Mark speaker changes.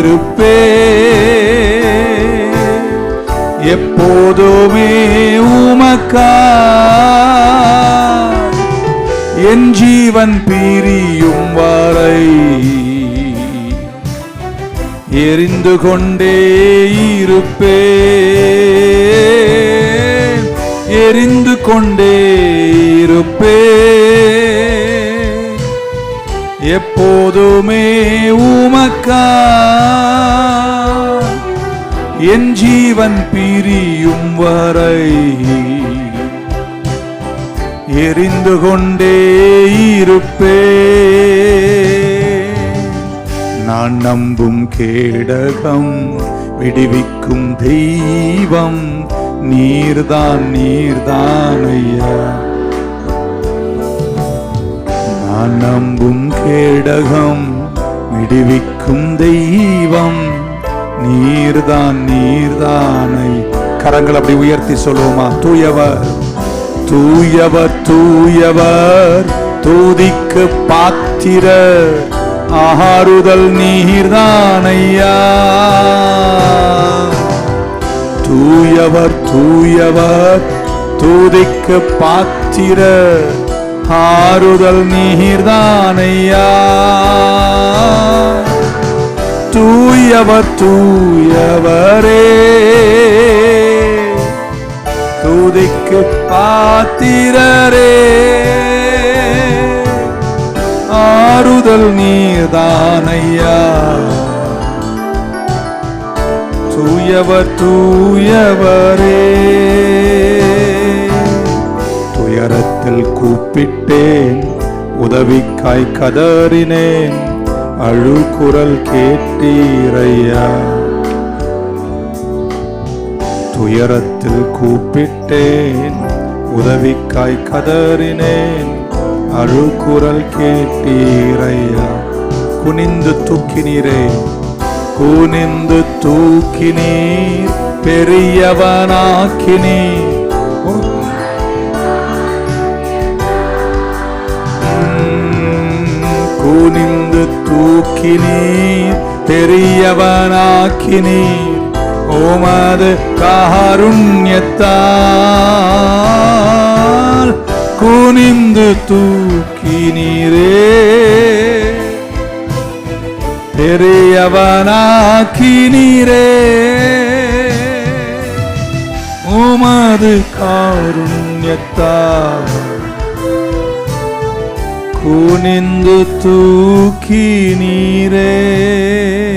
Speaker 1: இருப்பே. எப்போதுமே உமக்கா. என் ஜீவன் பிரியும் வரை எரிந்து கொண்டே இருப்பே. எரிந்து கொண்டே இருப்பே. எப்போதுமே உமக்கா. என் ஜீவன் பிரியும் வரை எரிந்து கொண்டே இருப்பே. நான் நம்பும் கேடகம் விடுவிக்கும் தெய்வம். நீர்தான் நீர்தான் ஐயா நான் நம்பும் கேடகம் விடுவிக்கும் தெய்வம். நீர்தான் நீர்தானை. கரங்கள் அப்படி உயர்த்தி சொல்லுவோமா? தூயவர் தூயவர் தூயவர். தூதிக்கு பாத்திர ஆறுதல் நீர்தானையா தூயவர் தூயவர். தூதிக்கு பாத்திர ஆறுதல் நீர்தானையா? தூயவர் தூயவரே. தூதிக்கு பாத்திரரே. ஆறுதல் நீர்தானையா? தூயவர் தூயவரே. துயரத்தில் கூப்பிட்டேன். உதவிக்காய் கதறினேன். அழுகுரல் கேட்டீரையா. துயரத்தில் கூப்பிட்டேன். உதவிக்காய் கதறினேன். அழுகுரல் கேட்டீரையா. குனிந்து தூக்கினீரே. குனிந்து தூக்கினீர். பெரியவனாக்கினீர். தூக்கினீர் பெரியவனாக்கினீர் ஓமது காருண்யத்தால் குனிந்து தூக்கினீரே. பெரியவனாக்கினீரே. உமது காருண்யத்தால் குனிந்து தூக்கி நீரே.